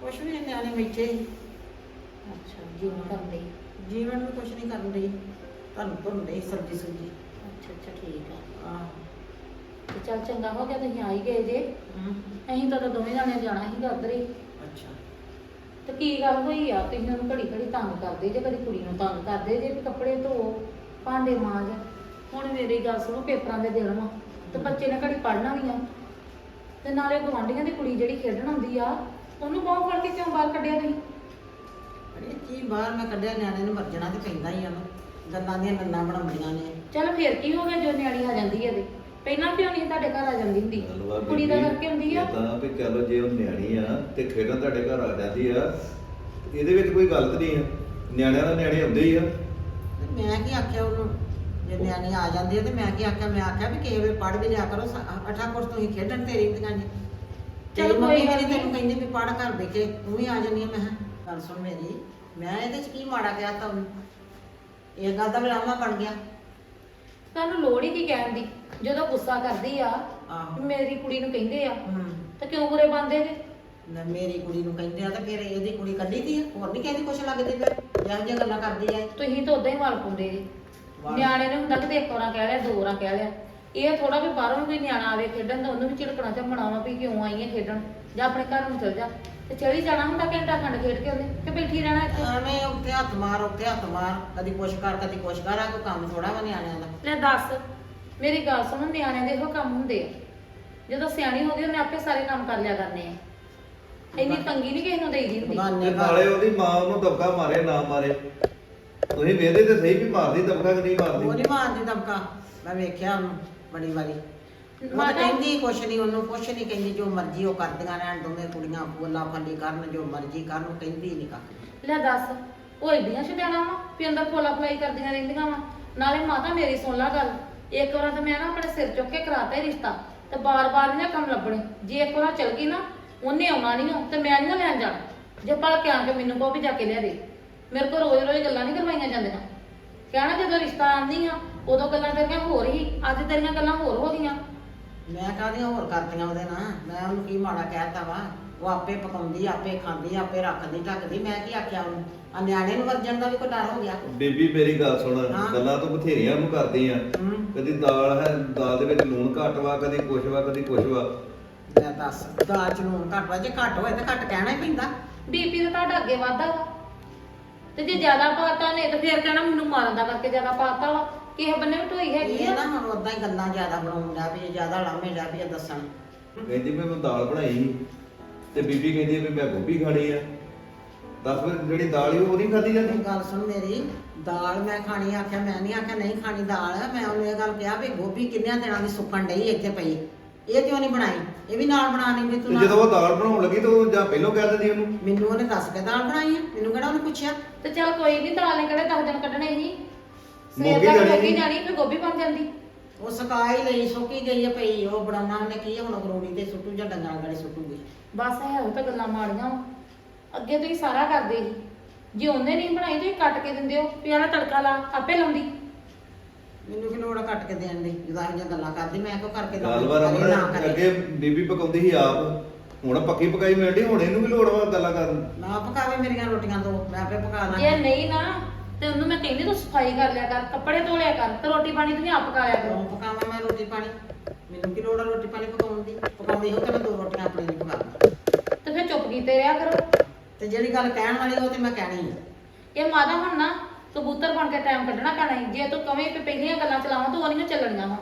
Speaker 2: ਕੁਛ ਵੀ ਨੀ, ਨਿਆਣੇ ਬੈਠੇ ਸੀ।
Speaker 4: ਅੱਛਾ ਜੀਵਨ ਕਰਦੇ
Speaker 2: ਜੀਵਨ ਨੂੰ ਕੁਛ ਨਹੀਂ ਕਰਨ ਡਈ ਤੁਹਾਨੂੰ ਭੁੰਨ ਡਈ ਸਬਜ਼ੀ ਸੁਬਜ਼ੀ।
Speaker 4: ਅੱਛਾ ਅੱਛਾ ਠੀਕ ਆ।
Speaker 2: ਆਹ
Speaker 4: ਤੇ ਚੱਲ ਚੰਗਾ ਹੋ ਗਿਆ ਤੁਸੀਂ ਆ ਹੀ ਗਏ ਜੇ। ਅਸੀਂ ਤਾਂ ਉਦੋਂ ਦੋਵੇਂ ਜਾਣੇ ਜਾਣਾ ਸੀਗਾ ਉੱਧਰ ਹੀ।
Speaker 2: ਅੱਛਾ।
Speaker 4: ਤੇ ਕੀ ਗੱਲ ਹੋਈ ਆ? ਤੁਸੀਂ ਉਹਨੂੰ ਘੜੀ ਘੜੀ ਤੰਗ ਕਰਦੇ ਜੇ ਕਦੀ ਕੁੜੀ ਨੂੰ ਤੰਗ ਕਰਦੇ ਜੇ ਵੀ ਕੱਪੜੇ ਧੋ ਭਾਂਡੇ ਮਾਂਜ। ਹੁਣ ਮੇਰੀ ਗੱਲ ਸੁਣੋ ਪੇਪਰਾਂ ਦੇ ਦਿਨ ਵਾ। ਤੇ ਬੱਚੇ ਨੇ ਘੜੀ ਪੜ੍ਹਨਾ ਵੀ ਆ। ਤੇ ਨਾਲੇ ਗਵਾਂਢੀਆਂ ਦੀ ਕੁੜੀ ਜਿਹੜੀ ਖੇਡਣ ਆਉਂਦੀ ਆ ਉਹਨੂੰ ਬਾਹਰ ਫੜ ਕੇ ਕਿਉਂ ਬਾਹਰ ਕੱਢਿਆ ਤੁਸੀਂ?
Speaker 2: ਕੀ ਬਾਹਰ ਮੈਂ ਕੱਢਿਆ ਨਿਆਣੇ ਨੂੰ ਮਰਜਣਾ ਤੇ ਪੈਂਦਾ ਹੀ ਆ ਨਾ ਗੱਲਾਂ ਦੀਆਂ ਗੱਲਾਂ ਬਣਾਉਂਦੀਆਂ ਨੇ।
Speaker 4: ਚੱਲ ਫੇਰ ਕੀ ਹੋ ਗਿਆ ਜੋ ਨਿਆਣੀ ਆ ਜਾਂਦੀ ਹੈ ਤੇ। ਪਹਿਲਾਂ ਕਿਉਂ ਨਹੀਂ ਤੁਹਾਡੇ ਘਰ ਆ ਜਾਂਦੀ ਹੁੰਦੀ?
Speaker 3: ਚੱਲ
Speaker 4: ਕੁੜੀ ਦਾ ਕਰਕੇ ਹੁੰਦੀ ਆ।
Speaker 3: ਤਾਂ ਵੀ ਚਲੋ ਜੇ ਉਹ ਨਿਆਣੀ ਆ ਤੇ ਖੇਡਣ ਤੁਹਾਡੇ ਘਰ ਆ ਜਾਂਦੀ ਆ ਇਹਦੇ ਵਿੱਚ ਕੋਈ ਗਲਤ ਨਹੀਂ ਆ। ਨਿਆਣਿਆਂ ਦਾ ਨਿਆਣੇ ਹੁੰਦੇ ਹੀ ਆ।
Speaker 2: ਤੇ ਮੈਂ ਕੀ ਆਖਿਆ ਉਹਨੂੰ? ਜੇ ਨਿਆਣੇ ਆ ਜਾਂਦੇ ਆ ਤੇ ਮੈਂ ਕੀ ਆਖਿਆ? ਮੈਂ ਆਖਿਆ ਵੀ ਕਿਸੇ ਵੇ ਪੜ੍ਹ ਵੀ ਲਿਆ ਕਰੋ ਸ- ਅੱਠਾਂ ਕੁਛ ਤੁਸੀਂ ਖੇਡਣ ਤੇਰੀ ਦੀਆਂ ਜੀ
Speaker 4: ਚੱਲ
Speaker 2: ਚਲ
Speaker 4: ਕੋਈ
Speaker 2: ਮੰਮੀ
Speaker 4: ਗੱਲ
Speaker 2: ਮੇਰੀ
Speaker 4: ਨੀ।
Speaker 2: ਤੈਨੂੰ ਕਹਿੰਦੀ ਵੀ ਪੜ੍ਹ ਘਰ ਬੈ ਕੇ ਤੂੰ ਵੀ ਆ ਜਾਨੀ ਆ। ਮੈਂ ਕਿਹਾ ਗੱਲ ਸੁਣ ਮੇਰੀ। ਮੈਂ ਇਹਦੇ ਚ ਕੀ ਮਾੜਾ ਕਿਹਾ ਤੁਹਾਨੂੰ? ਇਹ ਗੱਲ ਦਾ ਵਿਲਾਮਾ ਬਣ ਗਿਆ।
Speaker 4: ਤੁਹਾਨੂੰ ਲੋੜ ਹੀ ਕੀ ਕਹਿਣ ਦੀ? ਜਦੋਂ ਗੁੱਸਾ ਕਰਦੀ ਆ
Speaker 2: ਆਹੋ।
Speaker 4: ਮੇਰੀ ਕੁੜੀ ਨੂੰ ਕਹਿੰਦੇ ਆ
Speaker 2: ਹੂੰ।
Speaker 4: ਤਾਂ ਕਿਉਂ ਬੁਰੇ ਬੰਦੇ ਜੇ?
Speaker 2: ਨਾ ਮੇਰੀ ਕੁੜੀ ਨੂੰ ਕਹਿੰਦੇ ਆ ਤੇ ਫਿਰ ਇਹਦੀ ਕੁੜੀ ਕੱਢੀ ਦੀ ਆ? ਹੋਰ ਨਹੀਂ ਕਹਿੰਦੀ ਕੁਛ ਲੱਗਦੀ ਫਿਰ? ਜਿਹੋ ਜਿਹੀਆਂ ਗੱਲਾਂ ਕਰਦੀ ਆ ਇਹ।
Speaker 4: ਤੁਸੀਂ ਤਾਂ ਉਦਾਂ ਹੀ ਵਾਲ ਪਾਉਂਦੇ ਜੇ।
Speaker 2: ਵਾਲ।
Speaker 4: ਨਿਆਣੇ ਨੇ ਹੁੰਦਾ ਕਿ ਇੱਕ ਵਾਰਾਂ ਕਹਿ ਲਿਆ ਦੋ ਵਾਰਾਂ ਕਹਿ ਲਿਆ। ਇਹ ਥੋੜਾ ਵੀ ਬਾਹਰੋਂ ਕੋਈ ਨਿਆਣਾ ਆਵੇ ਖੇਡਣ ਤਾਂ ਉਹਨੂੰ ਵੀ ਝਿੜਕਣਾ ਝੰਮਣਾ ਵਾ ਵੀ ਕਿਉਂ ਆਈ ਹੈ ਖੇਡਣ ਜਾਂ ਆਪਣੇ ਘਰ ਨੂੰ ਚਲ ਜਾ। ਤੇ ਚਲੀ ਜਾਣਾ ਹੁੰਦਾ ਘੰਟਾ ਖੰਡ ਖੇਡ ਕੇ ਉਹਨੇ ਕਿ ਬੈਠੀ ਰਹਿਣਾ ਇੱਥੇ?
Speaker 2: ਐਵੇਂ ਉੱਤੇ ਹੱਥ ਮਾਰ ਉੱਤੇ ਹੱਥ ਮਾਰ ਕਦੀ ਕੁਛ ਕਰ ਕਦੀ ਕੁਛ ਕਰ ਆ ਕੋਈ ਕੰਮ ਥੋੜਾ ਵਾ ਨਿਆਣਿਆਂ ਦਾ।
Speaker 4: ਲੈ ਦੱਸ ਮੇਰੀ ਗੱਲ ਸੁਣ ਨਿਆਣਿਆਂ ਦੇ ਇਹੋ ਕੰਮ ਹੁੰਦੇ ਆ। ਜਦੋਂ ਸਿਆਣੀ ਹੋ ਗਈ ਉਹਨੇ ਆਪੇ ਸਾਰੇ ਕੰਮ ਕਰ ਲਿਆ ਕਰਨੇ ਆ। ਇੰਨੀ ਤੰਗੀ ਨਹੀਂ ਕਿਸੇ ਨੂੰ ਦੇਈਦੀ ਹੁੰਦੀ।
Speaker 2: ਬਗਾਨੇ
Speaker 3: ਤੇ ਨਾਲੇ ਉਹਦੀ ਮਾਂ ਉਹਨੂੰ ਦਬਕਾ ਮਾਰੇ ਨਾ ਮਾਰੇ ਤੁਸੀਂ ਵੇਖਦੇ ਤੇ ਸਹੀ ਵੀ ਮਾਰਦੀ ਦਬਕਾ ਕਿ ਨਹੀਂ
Speaker 2: ਉਹ
Speaker 3: ਮਾਰਦੀ
Speaker 2: ਨਹੀਂ ਮਾਰਦੀ ਦਬਕਾ ਮੈਂ ਵੇਖਿਆ ਉਹਨੂੰ। ਬੜੀ ਵਾਰੀ। ਉਹ ਤਾਂ
Speaker 4: ਮਾਤਾ-
Speaker 2: ਕਹਿੰਦੀ ਕੁਛ ਨਹੀਂ ਉਹਨੂੰ ਕੁਛ ਨਹੀਂ ਕਹਿੰਦੀ ਜੋ ਮਰਜ਼ੀ ਉਹ ਕਰਦੀਆਂ ਰਹਿਣ ਦੋਵੇਂ ਕੁੜੀਆਂ ਬੋਲਾ ਫੰਡੀ ਕਰਨ ਜੋ ਮਰਜ਼ੀ ਕਰਨ ਉਹ ਕਹਿੰਦੀ ਨਹੀਂ ਕੱਖ
Speaker 4: ਲੈ ਦੱਸ ਉਹ ਏਡੀਆਂ ਛਡਾਣਾ ਵਾ ਵੀ ਅੰਦਰ ਫੋਲਾ ਫਲਾਈ ਕਰਦੀਆਂ ਰਹਿੰਦੀਆਂ ਵਾ। ਨਾਲੇ ਮਾਤਾ ਮੇਰੀ ਸੁਣ ਲਾ ਗੱਲ ਇੱਕ ਵਾਰ ਤਾਂ ਮੈਂ ਨਾ ਆਪਣੇ ਸਿਰ ਚੁੱਕ ਕੇ ਕਰਾਤਾ ਰਿਸ਼ਤਾ ਤੇ ਬਾਰ-ਬਾਰ ਨਹੀਂ ਨਾ ਕੰਮ ਲੱਭਣੇ। ਜੇ ਇੱਕ ਵਾਰ ਚਲ ਗਈ ਨਾ ਉਹਨੇ ਆਉਣਾ ਨਹੀਂ ਹੋ ਤੇ ਮੈਂ ਨਹੀਂ ਲੈਣ ਜਾਣਾ। ਜੇ ਭਲ ਕੇ ਆ ਕੇ ਮੈਨੂੰ ਕਹੋ ਵੀ ਜਾ ਕੇ ਲਿਆ ਦੇ। ਮੇਰੇ ਕੋਲ ਰੋਜ਼-ਰੋਜ਼ ਗੱਲਾਂ ਨਹੀਂ ਕਰਵਾਈਆਂ ਜਾਂਦੀਆਂ। ਕਹਿਣਾ ਜਦੋਂ ਰਿਸ਼ਤਾ ਆਂਦੀ ਆ ਉਦੋਂ ਗੱਲਾਂ ਤੇਰੀਆਂ ਹੋਰ ਹੀ ਅੱਜ ਤੇਰੀਆਂ ਗੱਲਾਂ ਹੋਰ ਹੋ ਗਈਆਂ।
Speaker 2: ਮੈਂ ਕਾਹਦੀਆਂ ਹੋਰ ਕਰਦੀਆਂ ਉਹਦੇ ਨਾਲ? ਮੈਂ ਉਹਨੂੰ ਕੀ ਮਾੜਾ ਕਹਿਤਾ ਵਾ? ਉਹ ਆਪੇ ਪਕਾਉਂਦੀ ਆਪੇ ਖਾਂਦੀ ਆਪੇ ਰੱਖਦੀ ਢੱਕਦੀ। ਮੈਂ ਕੀ ਆਖਿਆ ਉਹਨੂੰ? ਆ ਨਿਆਣੇ ਨੂੰ ਵਰਜਣ ਦਾ ਵੀ ਕੋਈ ਡਰ ਹੋ ਗਿਆ?
Speaker 3: ਬੀਬੀ ਮੇਰੀ ਗੱਲ ਸੁਣ।
Speaker 2: ਹਾਂ।
Speaker 3: ਗੱਲਾਂ ਤੂੰ ਬਥੇਰੀਆਂ ਨੂੰ ਕਰਦੀ ਆ।
Speaker 2: ਹੂੰ।
Speaker 3: ਕਦੀ ਦਾਲ ਹੈ ਦਾਲ ਦੇ ਵਿੱਚ ਲੂਣ ਘੱਟ ਵਾ ਕਦੀ ਕੁਛ ਵਾ ਕਦੀ ਕੁਛ ਵਾ।
Speaker 2: ਲੈ ਦੱਸ ਦਾਲ ਚ ਲੂਣ ਘੱਟ ਵਾ? ਜੇ ਘੱਟ ਹੋਏ ਤਾਂ ਘੱਟ ਕਹਿਣਾ ਹੀ ਪੈਂਦਾ।
Speaker 4: ਬੀਪੀ ਤਾਂ ਤੁਹਾਡਾ ਅੱਗੇ ਵਾਧਾ ਵਾ। ਤੇ ਜੇ ਜ਼ਿਆਦਾ ਪਾਤਾ ਨੇ ਤਾਂ ਫੇਰ ਕਹਿਣਾ ਮੈਨੂੰ ਮਾਰਨ ਦਾ ਕਰਕੇ ਜ਼ਿਆਦਾ ਪਾਤਾ ਵਾ। ਕਿਸੇ ਬੰਨੇ ਵੀ ਢੋਈ ਹੈਗੀ
Speaker 2: ਇਹ
Speaker 4: ਆ।
Speaker 2: ਨਾ ਹੁਣ ਉਦਾਂ ਹੀ ਗੱਲਾਂ ਜ਼ਿਆਦਾ ਬਣਾਉਣ ਲੱਗ ਪਈ ਜ਼ਿਆਦਾ ਲਾਮੇ ਲੱਗ ਪਈ ਦੱਸਣ।
Speaker 3: ਕਹਿੰਦੀ ਵੀ ਮੈਂ ਦਾਲ ਬਣਾਈ ਤੇ ਬੀਬੀ ਕਹਿੰਦੀ ਵੀ ਮੈਂ ਗੋਭੀ ਖਾਣੀ ਆ। ਦੱਸ ਫਿਰ ਜਿਹੜੀ ਦਾਲ ਸੀ ਉਹ ਨਹੀਂ ਖਾਦੀ ਜਾਂਦੀ?
Speaker 2: ਗੱਲ ਸੁਣ ਮੇਰੀ ਦਾਲ ਮੈਂ ਖਾਣੀ ਆਖਿਆ ਮੈਂ ਨਹੀਂ ਆਖਿਆ ਨਹੀਂ ਖਾਣੀ ਦਾਲ। ਮੈਂ ਉਹਨੂੰ ਇਹ ਗੱਲ ਕਿਹਾ ਵੀ ਗੋਭੀ ਕਿੰਨਿਆਂ ਦਿਨਾਂ ਦੀ ਸੁੱਕਣ ਡਈ ਇੱਥੇ ਪਈ। ਇਹ ਕਿਉਂ ਨਹੀਂ ਬਣਾਈ? ਇਹ ਵੀ ਨਾਲ ਬਣਾ ਲੈਂਦੀ
Speaker 3: ਤੇ
Speaker 2: ਤੂੰ ਨਾਲ।
Speaker 3: ਜਦੋਂ ਉਹ ਦਾਲ ਬਣਾਉਣ ਲੱਗੀ ਤਾਂ ਉਹ ਜਾਂ ਪਹਿਲਾਂ ਕਹਿ ਦਿੰਦੀ ਉਹਨੂੰ?
Speaker 2: ਮੈਨੂੰ ਉਹਨੇ ਦੱਸ ਕੇ ਦਾਲ ਬਣਾਈ ਆ ਮੈਨੂੰ ਕਿਹੜਾ ਉਹਨੇ ਪੁੱਛਿਆ?
Speaker 4: ਤੇ ਚੱਲ ਕੋਈ ਨਹੀਂ ਦਾਲ ਨੇ ਕਿਹੜੇ 10 ਦਿਨ ਕੱਢਣੇ ਸੀ? ਸਵੇਰ
Speaker 3: ਮੁੱਕੀ
Speaker 4: ਤੱਕ
Speaker 3: ਜਾਣੀ ਸੀ।
Speaker 4: ਜਾਣੀ ਫਿਰ ਗੋਭੀ ਬਣ ਜਾਂਦੀ।
Speaker 2: ਉਹ ਸਕਾਈ ਲਈ ਸੁੱਕੀ ਗਈ ਆ ਪਈ ਉਹ ਬਣਾਉਣਾ ਉਹਨੇ ਕੀ ਆ, ਹੁਣ ਗਰੋੜੀ ਤੇ ਸੁੱਟੂ ਜਾਂ ਡੰਗਰਾਂ ਗੜੇ ਸੁੱਟੂਗੀ।
Speaker 4: ਬਸ ਹੈ ਉਹ ਤਾਂ ਗੱਲਾਂ ਮਾੜੀਆਂ ਵਾ। ਅੱਗੇ ਤੁਸੀਂ ਸਾਰਾ ਕਰਦੇ ਸੀ। ਜੇ ਉਹਨੇ ਨਹੀਂ ਬਣਾਈ ਤੁਸੀਂ ਕੱਟ ਕੇ ਦਿੰਦੇ ਹੋ। ਵੀ ਆਲਾ ਤੜਕਾ ਲਾ ਆਪੇ ਲਾਉਂਦੀ।
Speaker 2: ਮੈਨੂੰ ਕਿ ਲੋੜ ਆ ਕੱਟ ਕੇ ਦੇਣ ਦੀ? ਜਦੋਂ ਇਹੋ ਜਿਹੀਆਂ ਗੱਲਾਂ ਕਰਦੀ ਮੈਂ ਕਿਉਂ ਕਰਕੇ ਦਊਂਗੀ?
Speaker 3: ਗੱਲਬਾਤ
Speaker 2: ਕਰੇ ਨਾ ਕਰੇ।
Speaker 3: ਅੱਗੇ ਬੀਬੀ ਪਕਾਉਂਦੀ ਸੀ ਆਪ। ਹੁਣ ਪੱਕੀ ਪਕਾਈ ਮਿਲਦੀ ਹੁਣ ਇਹਨੂੰ ਵੀ ਲੋੜ ਵਾ ਗੱਲਾਂ ਕਰਨ
Speaker 2: ਨਾ ਪਕਾਵੇ ਮੇਰੀਆਂ ਰੋਟੀਆਂ ਦੋ ਮੈਂ ਆਪੇ ਪਕਾ
Speaker 4: ਜੇ
Speaker 2: ਦਾਂ
Speaker 4: ਨਹੀਂ ਨਾ ਤੇ ਉਹਨੂੰ ਮੈਂ ਕਹਿੰਦੀ ਤੂੰ ਸਫ਼ਾਈ ਕਰ ਲਿਆ ਕਰ ਕੱਪੜੇ ਧੋ ਲਿਆ ਕਰ ਤੇ ਰੋਟੀ ਪਾਣੀ ਤੁਸੀਂ ਆਪ ਪਕਾ ਲਿਆ ਕਰੋ।
Speaker 2: ਕਿਉਂ ਪਕਾਵਾਂ ਮੈਂ ਰੋਟੀ ਪਾਣੀ। ਮੈਨੂੰ ਕੀ ਲੋੜ ਆ ਰੋਟੀ ਪਾਣੀ ਪਕਾਉਣ ਦੀ? ਪਕਾਉਂਦੀ ਹੋ ਤੇ ਮੈਂ ਦੋ ਰੋਟੀਆਂ ਆਪਣੇ ਲਈ ਪਕਾ
Speaker 4: ਤੇ ਫਿਰ ਚੁੱਪ ਕੀਤੇ ਰਿਹਾ ਕਰੋ।
Speaker 2: ਤੇ ਜਿਹੜੀ ਗੱਲ ਕਹਿਣ ਵਾਲੀ ਉਹ ਤੇ ਮੈਂ ਕਹਿਣੀ ਆ।
Speaker 4: ਇਹ ਮਾਦਾ ਹੁਣ ਨਾ ਕਬੂਤਰ ਬਣ ਕੇ ਟਾਈਮ ਕੱਢਣਾ ਪੈਣਾ ਈ। ਜੇ ਤੂੰ ਕਵੇਂ ਕਿ ਪਹਿਲੀਆਂ ਗੱਲਾਂ ਚਲਾਵਾਂ ਤੂੰ ਉਹ ਨਹੀਂ ਚੱਲਣੀਆਂ ਹੁਣ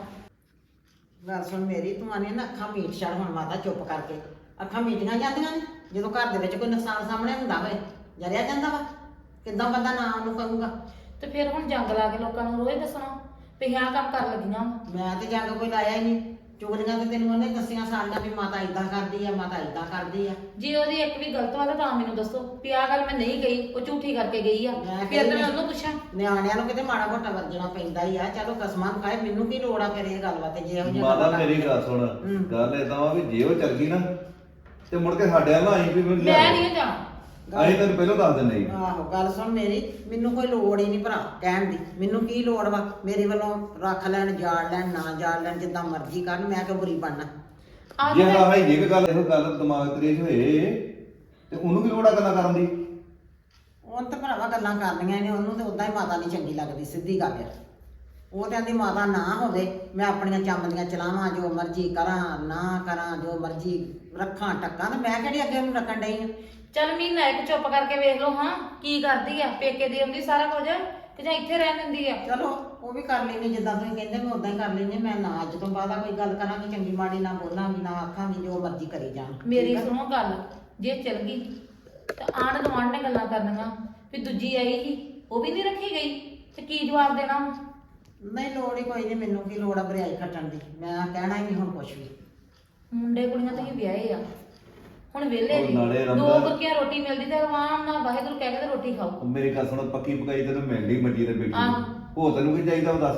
Speaker 2: ਗੱਲ ਸੁਣ ਮੇਰੀ ਤੂੰ ਆਨੀ ਨਾ ਅੱਖਾਂ ਮੀਟ ਛੜ ਹੁਣ ਮਾਤਾ ਚੁੱਪ ਕਰਕੇ। ਅੱਖਾਂ ਮੀਟੀਆਂ ਜਾਂਦੀਆਂ ਨੇ ਜਦੋਂ ਘਰ ਦੇ ਵਿੱਚ ਕੋਈ ਨੁਕਸਾਨ ਸਾਹਮਣੇ ਹੁੰਦਾ ਹੋਏ ਜਰਿਆ ਜਾਂਦਾ ਵਾ। ਕਿੱਦਾਂ ਬੰਦਾ ਨਾ ਉਹਨੂੰ ਕਹੂਗਾ?
Speaker 4: ਤੇ ਫਿਰ ਹੁਣ ਜੰਗ ਲਾ ਕੇ ਲੋਕਾਂ ਨੂੰ ਰੋਜ਼ ਦੱਸਣਾ ਵੀ ਆਹ ਕੰਮ ਕਰ ਲੱਗੀਆਂ ਵਾਂ।
Speaker 2: ਮੈਂ ਤੇ ਜੰਗ ਕੋਈ ਲਾਇਆ ਹੀ ਨਹੀਂ। ਚੁਗਲੀਆਂ ਤੇ ਤੈਨੂੰ ਉਹਨੇ ਦੱਸੀਆਂ ਸਾਰੀਆਂ ਵੀ ਮਾਤਾ ਇਦਾਂ ਕਰਦੀ ਆ ਮਾਤਾ ਇਦਾਂ ਕਰਦੀ ਆ।
Speaker 4: ਜੇ ਉਹਦੀ ਇੱਕ ਵੀ ਗਲਤ ਵਾ ਤਾਂ ਤਾਂ ਮੈਨੂੰ ਦੱਸੋ ਵੀ ਆਹ ਗੱਲ ਮੈਂ ਨਹੀਂ ਕਹੀ ਉਹ ਝੂਠੀ ਕਰਕੇ ਗਈ ਆ।
Speaker 2: ਮੈਂ
Speaker 4: ਫਿਰ ਤਾਂ ਮੈਂ ਉਹਨੂੰ ਪੁੱਛਾਂ।
Speaker 2: ਨਿਆਣਿਆਂ ਨੂੰ ਕਿਤੇ ਮਾੜਾ ਮੋਟਾ ਵਰਜਣਾ ਪੈਂਦਾ ਹੀ ਆ। ਚਲੋ ਕਸਮਾਂ ਨੂੰ ਖਾਏ ਮੈਨੂੰ ਕੀ ਲੋੜ ਆ ਫਿਰ ਇਹ ਗੱਲ ਵਾ ਤੇ ਜੇ ਇਹੋ ਜਿਹਾ
Speaker 3: ਮਾਤਾ ਮੇਰੀ ਗੱਲ ਸੁਣ।
Speaker 2: ਹੂੰ।
Speaker 3: ਗੱਲ ਏਦਾਂ ਵਾ ਵੀ ਜੇ ਉਹ ਚੱਲ ਗਈ ਨਾ ਤੇ ਮੁੜ ਕੇ ਸਾਡੇ ਵੱਲ ਆਈ ਵੀ
Speaker 4: ਮੈਂ। ਨਹੀਂ ਜਾਣਾ।
Speaker 3: ਅਸੀਂ ਤੈਨੂੰ ਪਹਿਲਾਂ ਦੱਸ ਦਿੰਦੇ ਸੀ।
Speaker 2: ਆਹੋ ਗੱਲ ਸੁਣ ਮੇਰੀ ਮੈਨੂੰ ਕੋਈ ਲੋੜ ਹੀ ਨਹੀਂ ਭਰਾ ਕਹਿਣ ਦੀ। ਮੈਨੂੰ ਕੀ ਲੋੜ ਵਾ? ਮੇਰੇ ਵੱਲੋਂ ਰੱਖ ਲੈਣ ਜਾੜ ਲੈਣ ਨਾ ਜਾੜ ਲੈਣ ਜਿੱਦਾਂ ਮਰਜ਼ੀ ਕਰਨ ਮੈਂ ਕਿਉਂ ਬੁਰੀ ਬਣਨਾ?
Speaker 4: ਆਹ
Speaker 3: ਜੇ
Speaker 4: ਤਾਂ
Speaker 3: ਹਾਂ ਇਹ ਗੱਲ ਇਹੋ ਗੱਲ ਦਿਮਾਗ ਤੇਰੇ 'ਚ ਹੋਏ ਤੇ ਉਹਨੂੰ ਕੀ ਲੋੜ ਆ ਗੱਲਾਂ ਕਰਨ ਦੀ?
Speaker 2: ਉਹਨ ਤਾਂ ਭਰਾਵਾ ਗੱਲਾਂ ਕਰਨੀਆਂ ਨੇ ਉਹਨੂੰ ਤੇ ਉਦਾਂ ਹੀ ਮਾਤਾ ਨਹੀਂ ਚੰਗੀ ਲੱਗਦੀ ਸਿੱਧੀ ਗੱਲ ਆ। ਉਹ ਤੇ ਆਂਦੀ ਮਾਤਾ ਨਾ ਹੋਵੇ ਮੈਂ ਆਪਣੀਆਂ ਚੰਮਦੀਆਂ ਚਲਾਵਾਂ ਜੋ ਮਰਜ਼ੀ ਕਰਾਂ ਨਾ ਕਰਾਂ ਜੋ ਮਰਜ਼ੀ ਰੱਖਾਂ ਟੱਕਾਂ ਤੇ ਮੈਂ ਕਿਹੜੀ ਅੱਗੇ ਉਹਨੂੰ ਰੱਖਣ ਡਈ ਆ?
Speaker 4: ਚੱਲ ਮਹੀਨਾ ਇੱਕ ਚੁੱਪ ਕਰਕੇ ਵੇਖ ਲਓ ਹਾਂ ਕੀ ਕਰਦੀ ਆ ਪੇਕੇ ਦੇ ਆਉਂਦੀ ਸਾਰਾ ਕੁਝ ਕਿ ਜਾਂ ਇੱਥੇ ਰਹਿਣ ਦਿੰਦੀ ਆ।
Speaker 2: ਚਲੋ ਉਹ ਵੀ ਕਰ ਲੈਣੀ ਜਿੱਦਾਂ ਤੁਸੀਂ ਕਹਿੰਦੇ ਮੈਂ ਉਦਾਂ ਹੀ ਕਰ ਲੈਣੀ ਮੈਂ ਨਾ ਅੱਜ ਤੋਂ ਬਾਅਦ ਆ ਕੋਈ ਗੱਲ ਕਰਾਂਗੀ ਚੰਗੀ ਮਾੜੀ ਨਾ ਬੋਲਾਂਗੀ ਨਾ ਆਖਾਂਗੀ ਜੋ ਮਰਜ਼ੀ ਕਰੀ ਜਾਣ
Speaker 4: ਮੇਰੀ? ਸੁਣੋ ਗੱਲ ਜੇ ਚਲ ਗਈ ਤਾਂ ਆਂਢ ਗੁਆਂਢ ਨੇ ਗੱਲਾਂ ਕਰਨੀਆਂ ਵੀ ਦੂਜੀ ਆਈ ਸੀ ਉਹ ਵੀ ਨਹੀਂ ਰੱਖੀ ਗਈ ਤੇ ਕੀ ਜਵਾਬ ਦੇਣਾ
Speaker 2: ਨਹੀਂ ਲੋੜ ਹੀ ਕੋਈ ਨਹੀਂ ਮੈਨੂੰ ਕੀ ਲੋੜ ਆ ਬਰਿਆਈ ਖੱਟਣ ਦੀ ਮੈਂ ਕਹਿਣਾ ਹੀ ਨਹੀਂ ਹੁਣ ਕੁਛ ਵੀ।
Speaker 4: ਮੁੰਡੇ ਕੁੜੀਆਂ ਤਾਂ ਹੀ ਵਿਆਹੇ ਆ। ਹੁਣ ਵਿਹਲੇ
Speaker 3: ਉਹ
Speaker 4: ਜੀ ਦੋ ਬੁਰਕੀਆਂ ਰੋਟੀ ਮਿਲਦੀ ਤੇ ਆਰਾਮ ਨਾਲ ਵਾਹਿਗੁਰੂ ਕਹਿ ਕੇ ਤੇ ਰੋਟੀ ਖਾਓ।
Speaker 3: ਮੇਰੀ ਗੱਲ ਸੁਣ ਪੱਕੀ ਪਕਾਈ ਤੈਨੂੰ ਮਿਲਦੀ ਮੰਡੀ ਤੇ ਬੈਠੀ।
Speaker 4: ਆਹ।
Speaker 3: ਹੋ ਤੈਨੂੰ ਕੀ ਚਾਹੀਦਾ ਉਹ ਦੱਸ?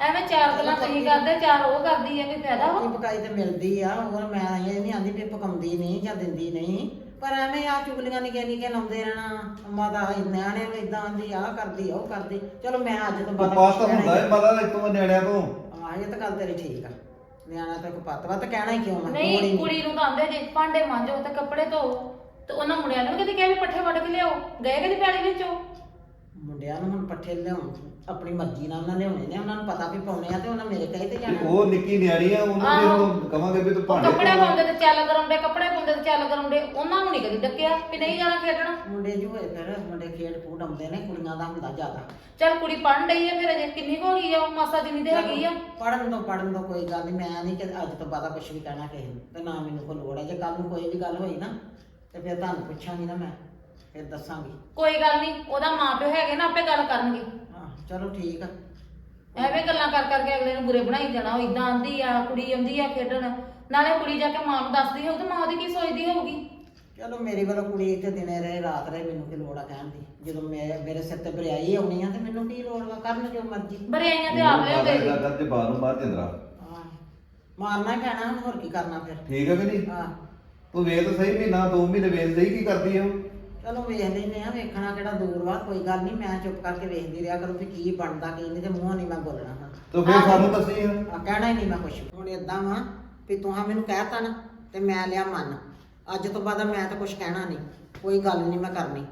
Speaker 4: ਐਵੇਂ ਚਾਰ ਗੱਲਾਂ ਤੁਸੀਂ ਕਰਦੇ ਚਾਰ ਉਹ ਕਰਦੀ ਆ ਕੋਈ ਫਾਇਦਾ ਵਾ?
Speaker 2: ਪੱਕੀ ਪਕਾਈ ਤੇ ਮਿਲਦੀ ਆ ਹੋਰ ਮੈਂ ਇਹ ਨਹੀਂ ਆਂਦੀ ਵੀ ਪਕਾਉਂਦੀ ਨਹੀਂ ਜਾਂ ਦਿੰਦੀ ਨਹੀਂ। ਪਰ ਐਵੇਂ ਆ ਚੁਗਲੀਆਂ ਨਿੱਕੇ ਨਿੱਕੇ ਲਾਉਂਦੇ ਰਹਿਣਾ ਮਾਤਾ ਨਿਆਣੇ ਨੂੰ ਇਦਾਂ ਆਂਦੀ ਆ ਕਰਦੀ ਆ ਉਹ ਕਰਦੀ। ਚਲੋ ਮੈਂ ਅੱਜ ਤੋਂ ਬਾਅਦ
Speaker 3: ਪਾਸ ਤਾਂ ਹੁੰਦਾ ਹੈ ਮਾਤਾ ਇਤੋਂ ਨਿਆਣਿਆਂ ਤੋਂ।
Speaker 2: ਹਾਂ ਇਹ ਤਾਂ ਗੱਲ ਤੇਰੀ ਠੀਕ ਆ। ਨਿਆਣਾ ਤਾਂ ਕੋ ਪਤਵਾ ਤਾਂ ਕਹਿਣਾ ਹੀ ਕਿਉਂ ਹੀ
Speaker 4: ਨਹੀਂ
Speaker 2: ਨਹੀਂ।
Speaker 4: ਕੁੜੀ ਨੂੰ ਤਾਂ ਆਂਦੇ ਜੇ ਭਾਂਡੇ ਮਾਂਜੋ ਤੇ ਕੱਪੜੇ ਧੋ। ਤੇ ਉਹਨਾਂ ਮੁੰਡਿਆਂ ਨੂੰ ਕਦੇ ਕਿਹਾ ਵੀ ਪੱਠੇ ਵੱਢ ਕੇ ਲਿਆਓ ਗਏ ਕਦੀ ਪੈਲੀ ਵਿੱਚੋਂ?
Speaker 2: ਮੁੰਡਿਆਂ ਨੂੰ ਹੁਣ ਪੱਠੇ ਲਿਆਉਣ ਆਪਣੀ ਮਰਜ਼ੀ ਨਾਲ ਉਹਨਾਂ ਲਿਆਉਣੇ ਨੇ ਉਹਨਾਂ ਨੂੰ ਪਤਾ ਵੀ ਪਾਉਣੇ ਆ ਤੇ ਉਹਨਾਂ ਮੇਰੇ ਕਹੇ ਤੇ
Speaker 3: ਤੇ
Speaker 2: ਜਾਣਾ।
Speaker 3: ਉਹ ਨਿੱਕੀ ਨਿਆਣੀ ਆ ਉਹਨੂੰ। ਵੀ ਹੁਣ ਕਵਾਂਗੇ ਵੀ ਤੂੰ ਭਾਂਡੇ
Speaker 4: ਕੱਪੜੇ
Speaker 3: ਧੋ।
Speaker 4: ਪਾਉਂਦੇ ਤੇ ਚੱਲ ਕਰਾਉਂਦੇ ਕੱਪੜੇ ਪਾਉਂਦੇ ਤੇ ਚੱਲ ਕਰਾਉਂਦੇ ਉਹਨਾਂ ਨੂੰ ਨਹੀਂ ਕਦੀ ਡੱਕਿਆ ਵੀ ਨਹੀਂ ਜਾਣਾ ਖੇਡਣਾ।
Speaker 2: ਮੁੰਡੇ ਜੋ ਹੋਏ ਫਿਰ ਮੁੰਡੇ ਖੇਡ ਖੂਡ ਆਉਂਦੇ ਨੇ ਕੁੜੀਆਂ ਦਾ ਹੁੰਦਾ ਜ਼ਿਆਦਾ।
Speaker 4: ਚੱਲ ਕੁੜੀ ਪੜ੍ਹਨ ਡਈ ਆ ਫਿਰ ਅਜੇ ਕਿੰਨੀ ਕੁ ਹੋ ਗਈ ਆ ਉਹ ਮਾਸਾ ਜਿੰਨੀ ਤੇ ਹੈਗੀ ਆ?
Speaker 2: ਪੜਨ ਤੋਂ ਪੜਨ ਤੋਂ ਕੋਈ ਗੱਲ ਨਹੀਂ ਮੈਂ ਨਹੀਂ ਕਿ ਅੱਜ ਤੋਂ ਬਾਅਦ ਕੁਝ ਵੀ ਕਹਿਣਾ ਕਿਸੇ ਨੂੰ ਤੇ ਨਾ ਮੈਨੂੰ ਕੋਈ ਲੋੜ ਹੈ ਜੇ ਕੱਲ ਨੂੰ ਕੋਈ ਵੀ ਗੱਲ ਹੋਈ ਨਾ ਤੇ ਫਿਰ ਤੁਹਾਨੂੰ ਪੁੱਛਾਂਗੀ ਨਾ ਮੈਂ ਫਿਰ ਦੱਸਾਂਗੀ।
Speaker 4: ਕੋਈ ਗੱਲ ਨਹੀਂ ਉਹਦਾ ਮਾਪਿਓ ਹੈਗੇ ਨਾ ਆਪੇ ਗੱਲ ਕਰਨਗੇ।
Speaker 2: ਚਲੋ ਠੀਕ ਆ।
Speaker 4: ਐਵੇਂ ਗੱਲਾਂ ਕਰ ਕਰਕੇ ਅਗਲੇ ਨੂੰ ਬੁਰੇ ਬਣਾਈ ਜਾਣਾ ਉਹ ਇਦਾਂ ਆਂਦੀ ਆ ਕੁੜੀ ਆਉਂਦੀ ਆ ਖੇਡਣ। ਨਾਲੇ ਕੁੜੀ ਜਾ ਕੇ ਮਾਂ ਨੂੰ ਦੱਸਦੀ ਹੋਊ ਤੇ ਮਾਂ ਉਹਦੀ ਕੀ ਸੋਚਦੀ ਹੋਊਗੀ?
Speaker 2: ਚਲੋ ਮੇਰੇ ਵੱਲੋਂ ਕੁੜੀ ਇੱਥੇ ਦਿਨੇ ਰਹੇ ਰਾਤ ਰਹੇ ਮੈਨੂੰ ਕੀ ਲੋੜ ਆ ਕਹਿਣ ਦੀ। ਜਦੋਂ ਮੈਂ ਮੇਰੇ ਸਿਰ ਤੇ ਬਰਿਆਈ ਆਉਣੀ ਆ ਤੇ ਮੈਨੂੰ ਕੀ ਲੋੜ ਵਾ? ਕਰਨ ਜੋ ਮਰਜ਼ੀ।
Speaker 4: ਬਰਿਆਈਆਂ ਤੇ ਆਪ ਲਿਆਉਂਦੇ ਜੀ
Speaker 3: ਕਰ ਤੇ ਬਾਹਰ ਨੂੰ ਮਾਰ ਜਿੰਦਰਾ।
Speaker 2: ਹਾਂ ਮਾਰਨਾ ਹੀ ਪੈਣਾ ਹੁਣ ਹੋਰ ਕੀ ਕਰਨਾ ਫਿਰ?
Speaker 3: ਠੀਕ ਹੈ ਕਿ ਨਹੀਂ?
Speaker 2: ਹਾਂ।
Speaker 3: ਤੂੰ ਵੇਖ ਤਾਂ ਸਹੀ ਮਹੀਨਾ ਦੋ ਮਹੀਨੇ ਵੇਖਦੇ ਹੀ ਕੀ ਕਰਦੀ ਆ ਉਹ।
Speaker 2: ਚਲੋ ਵੇਖ ਲੈਨੇ ਆ ਵੇਖਣਾ ਕਿਹੜਾ ਦੂਰ ਵਾ ਕੋਈ ਗੱਲ ਨਹੀਂ ਮੈਂ ਚੁੱਪ ਕਰਕੇ ਵੇਖਦੀ ਰਿਹਾ ਕਰੂੰ ਵੀ ਕੀ ਬਣਦਾ ਕੀ ਨਹੀਂ ਤੇ ਮੂੰਹ ਨਹੀਂ ਮੈਂ ਬੋਲਣਾ ਹਾਂ
Speaker 3: ਤੂੰ ਫਿਰ ਸਾਨੂੰ ਦੱਸੀ ਆ।
Speaker 2: ਆ ਕਹਿਣਾ ਹੀ ਨਹੀਂ ਮੈਂ ਕੁਛ ਹੁਣ ਇਦਾਂ ਵਾ ਵੀ ਤੂੰ ਮੈਨੂੰ ਕਹਿਤਾ ਨਾ ਤੇ ਮੈਂ ਲਿਆ ਮੰਨ। ਅੱਜ ਤੋਂ ਬਾਅਦ ਮੈਂ ਤਾਂ ਕੁਛ ਕਹਿਣਾ ਨਹੀਂ ਕੋਈ ਗੱਲ ਨਹੀਂ ਮੈਂ ਕਰਨੀ।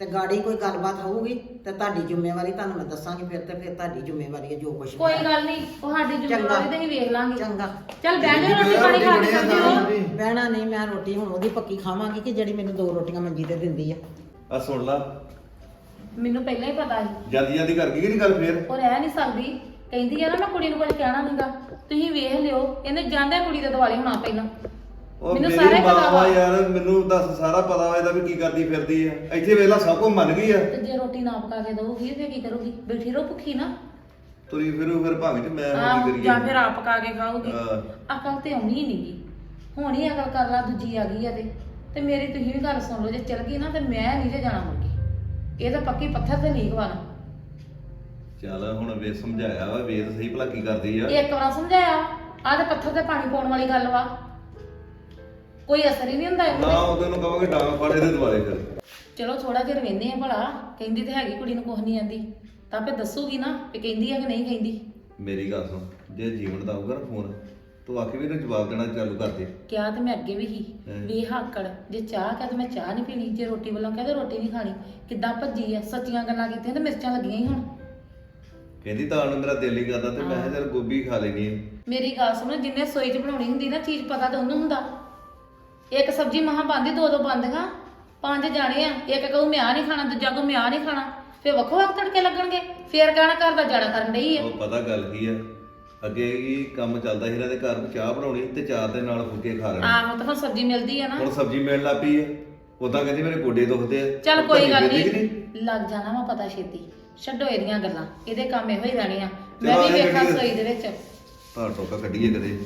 Speaker 2: ਤੇ ਗਾੜੀ ਕੋਈ ਗੱਲਬਾਤ ਹੋਊਗੀ ਤੇ ਤੁਹਾਡੀ ਜ਼ਿੰਮੇਵਾਰੀ ਤੁਹਾਨੂੰ ਮੈਂ ਦੱਸਾਂਗੀ ਫਿਰ ਤੇ ਫਿਰ ਤੁਹਾਡੀ ਜ਼ਿੰਮੇਵਾਰੀ ਹੈ ਜੋ ਕੁਛ ਵੀ
Speaker 4: ਕੋਈ। ਗੱਲ ਨਹੀਂ ਉਹ ਸਾਡੀ ਜ਼ਿੰਮੇਵਾਰੀ ਤੇ ਹੀ ਵੇਖ ਲਾਂਗੇ।
Speaker 2: ਚੰਗਾ।
Speaker 4: ਚੱਲ ਬਹਿ ਜਾ ਰੋਟੀ ਪਾਣੀ ਖਾ ਕੇ
Speaker 2: ਬਹਿਣਾ ਨਹੀਂ ਮੈਂ ਰੋਟੀ ਹੁਣ ਉਹਦੀ ਪੱਕੀ ਖਾਵਾਂਗੀ ਕਿ ਜਿਹੜੀ ਮੈਨੂੰ ਦੋ ਰੋਟੀਆਂ ਮੰਜੀ ਤੇ ਦਿੰਦੀ ਆ।
Speaker 3: ਆ ਸੁਣ ਲਾ।
Speaker 4: ਮੈਨੂੰ ਪਹਿਲਾਂ ਹੀ ਪਤਾ ਸੀ।
Speaker 3: ਜਲਦੀ ਜਲਦੀ ਕਰ ਗਈ ਕਿ ਨਹੀਂ ਗੱਲ ਫੇਰ?
Speaker 4: ਉਹ ਰਹਿ ਨਹੀਂ ਸਕਦੀ। ਕਹਿੰਦੀ ਆ ਨਾ ਮੈਂ ਕੁੜੀ ਨੂੰ ਕੁਝ ਕਹਿਣਾ ਨਹੀਂਗਾ ਤੁਸੀਂ ਵੇਖ ਲਿਓ ਇਹਨੇ ਜਾਂਦੇ ਕੁੜੀ ਦੇ ਦੁਆਲੇ ਹੋਣਾ ਪਹਿਲਾਂ।
Speaker 3: ਉਹ
Speaker 4: ਮੈਨੂੰ
Speaker 3: ਮੇਰੀ
Speaker 4: ਸਾਰਾ ਹੀ
Speaker 3: ਮਾਂ
Speaker 4: ਪਤਾ
Speaker 3: ਵਾ।
Speaker 4: ਵਾ।
Speaker 3: ਯਾਰ ਮੈਨੂੰ ਦੱਸ ਸਾਰਾ ਪਤਾ ਵਾ ਇਹਦਾ ਵੀ ਕੀ ਕਰਦੀ ਫਿਰਦੀ ਆ। ਇੱਥੇ ਵੇਲਾ ਸਭ ਕੁਝ ਮੰਨ ਗਈ ਆ।
Speaker 4: ਤੇ ਜੇ ਰੋਟੀ ਨਾ ਪਕਾ ਕੇ ਦਊਗੀ ਫੇਰ ਕੀ ਕਰੂਗੀ? ਬੈਠੀ ਰਹੋ ਭੁੱਖੀ ਨਾ।
Speaker 3: ਤੁਰੀ ਫਿਰੂ ਫਿਰ ਭੰਗ ਚ ਮੈਂ
Speaker 4: ਆਹ,
Speaker 3: ਕੀ ਕਰੀਏ।
Speaker 4: ਜਾਂ ਫਿਰ ਆਪ ਪਕਾ ਕੇ ਖਾਊਗੀ।
Speaker 3: ਹਾਂ।
Speaker 4: ਅਕਲ ਤੇ ਆਉਣੀ ਹੀ ਨਹੀਂਗੀ ਹੁਣ ਹੀ ਅਕਲ ਕਰ ਲਾ ਦੂਜੀ ਆ ਗਈ ਆ ਤੇ। ਤੇ ਮੇਰੀ ਤੁਸੀਂ ਵੀ ਗੱਲ ਸੁਣ ਲਓ ਜੇ ਚਲ ਗਈ ਨਾ ਤੇ ਮੈਂ ਨਹੀਂ ਜੇ ਜਾਣਾ ਮੁਰਗੀ ਇਹ ਤਾਂ ਪੱਕੀ ਪੱਥਰ ਤੇ ਨਹੀਂ ਖਵਾਣਾ
Speaker 3: ਚੱਲ ਹੁਣ ਵੇ ਸਮਝਾਇਆ ਵਾ ਵੇਦ ਸਹੀ ਭਲਾ ਕੀ ਕਰਦੀ ਆ।
Speaker 4: ਇੱਕ ਵਾਰ ਸਮਝਾਇਆ। ਆਹ ਤੇ ਪੱਥਰ ਤੇ ਪਾਣੀ ਪਾਉਣ ਵਾਲੀ ਗੱਲ ਵਾ। ਕੋਈ ਅਸਰ ਹੀ ਨਹੀਂ ਹੁੰਦਾ ਇਹਦੇ
Speaker 3: ਨਾ
Speaker 4: ਤੇ।
Speaker 3: ਉਹਦੇ ਨੂੰ ਕਹਾਂਗੇ ਡਾਂਗ ਫੜ ਇਹਦੇ ਦੁਆਲੇ ਫਿਰ
Speaker 4: ਚਲੋ ਥੋੜਾ ਜਿਹਾ ਵੇਨੇ ਆ ਭਲਾ। ਕਹਿੰਦੀ ਤੇ ਹੈਗੀ ਕੁੜੀ ਨੂੰ ਕੁਝ ਨਹੀਂ ਆਂਦੀ। ਤਾਂ ਆਪੇ ਦੱਸੂਗੀ ਨਾ ਵੀ ਕਹਿੰਦੀ ਆ ਕਿ ਨਹੀਂ ਕਹਿੰਦੀ।
Speaker 3: ਮੇਰੀ ਗੱਲ ਸੁਣ ਜੇ ਜੀਵਨ ਦਾ ਆਊਗਾ ਨਾ ਫੋਨ ਤੂੰ ਆਖੇ ਵੀ ਇਹਨੂੰ ਜਵਾਬ ਦੇਣਾ ਚਾਲੂ ਕਰ ਦੇ।
Speaker 4: ਕਿਹਾ ਤੇ ਮੈਂ ਅੱਗੇ ਵੀ ਹੀ। ਵੀ ਹਾਕੜ ਜੇ ਚਾਹ ਕਹ ਤੇ ਮੈਂ ਚਾਹ ਨਹੀਂ ਪੀਣੀ ਜੇ ਰੋਟੀ ਵੱਲੋਂ ਕਹ ਤੇ ਰੋਟੀ ਨਹੀਂ ਖਾਣੀ। ਕਿੱਦਾਂ ਭੱਜੀ ਆ? ਸੱਚੀਆਂ ਗੱਲਾਂ ਕੀਤੀਆਂ ਤੇ ਮਿਰਚਾਂ ਲੱਗੀਆਂ ਹੀ ਹੁਣ।
Speaker 3: ਕਹਿੰਦੀ ਦਾਲ ਨੂੰ ਮੇਰਾ ਦਿਲ ਹੀ ਕਰਦਾ ਤੇ ਮੈਂ ਕਿਹਾ ਚੱਲ ਗੋਭੀ ਖਾ ਲੈਣੀ ਹੈ।
Speaker 4: ਮੇਰੀ ਗੱਲ ਸੁਣੋ ਜਿੰਨੇ ਸੋਈ ਚ ਬਣਾਉਣੀ ਹੁੰਦੀ ਨਾ ਚੀਜ਼ ਪਤਾ ਤਾਂ ਉਹਨੂੰ ਹੁੰਦਾ। ਇੱਕ ਸਬਜ਼ੀ ਮਹਾਂ ਬੰਦੀ ਦੋ ਦੋ ਬੰਦੀਆਂ। ਪੰਜ ਜਾਣੇ ਆ ਇੱਕ ਕਹੂ ਮੈਂ ਆ ਨਹੀਂ ਖਾਣਾ ਦੂਜਾ ਕਹੂ ਮੈਂ ਆ ਨਹੀਂ ਖਾਣਾ। ਫੇਰ ਵੱਖੋ ਵੱਖ ਤੜਕੇ ਲੱਗਣਗੇ ਫੇਰ ਕਹਿਣਾ ਘਰ ਦਾ ਜਾੜਾ ਕਰਨ ਡਈ ਆ।
Speaker 3: ਉਹ ਪਤਾ ਗੱਲ ਕੀ ਆ? ਅੱਗੇ ਕੀ ਕੰਮ ਚੱਲਦਾ ਸੀ ਇਹਨਾਂ ਦੇ ਘਰ ਚਾਹ ਬਣਾਉਣੀ ਤੇ ਚਾਰ ਦੇ ਨਾਲ ਫੁਲਕੇ ਖਾ ਲੈਣੇ।
Speaker 4: ਆਹੋ ਤਾਂ ਹੁਣ ਸਬਜ਼ੀ ਮਿਲਦੀ ਆ ਨਾ।
Speaker 3: ਹੁਣ ਸਬਜ਼ੀ ਮਿਲਣ ਲੱਗ ਪਈ ਆ। ਉਦਾਂ ਕਹਿੰਦੀ ਮੇਰੇ ਗੋਡੇ ਦੁਖਦੇ ਆ।
Speaker 4: ਚੱਲ ਕੋਈ ਗੱਲ ਨਹੀਂ? ਲੱਗ ਜਾਣਾ ਵਾ ਪਤਾ ਛੇਤੀ। ਛੱਡੋ ਇਹਦੀਆਂ ਗੱਲਾਂ ਇਹਦੇ ਕੰਮ ਇਹੋ ਹੀ ਰਹਿਣੇ ਆ। ਮੈਂ ਵੀ ਵੇਖਾਂ ਸੋਈ ਦੇ ਵਿੱਚ।
Speaker 3: ਤਾਂ ਟੋਕਾ ਕੱਢੀਏ ਕਦੇ।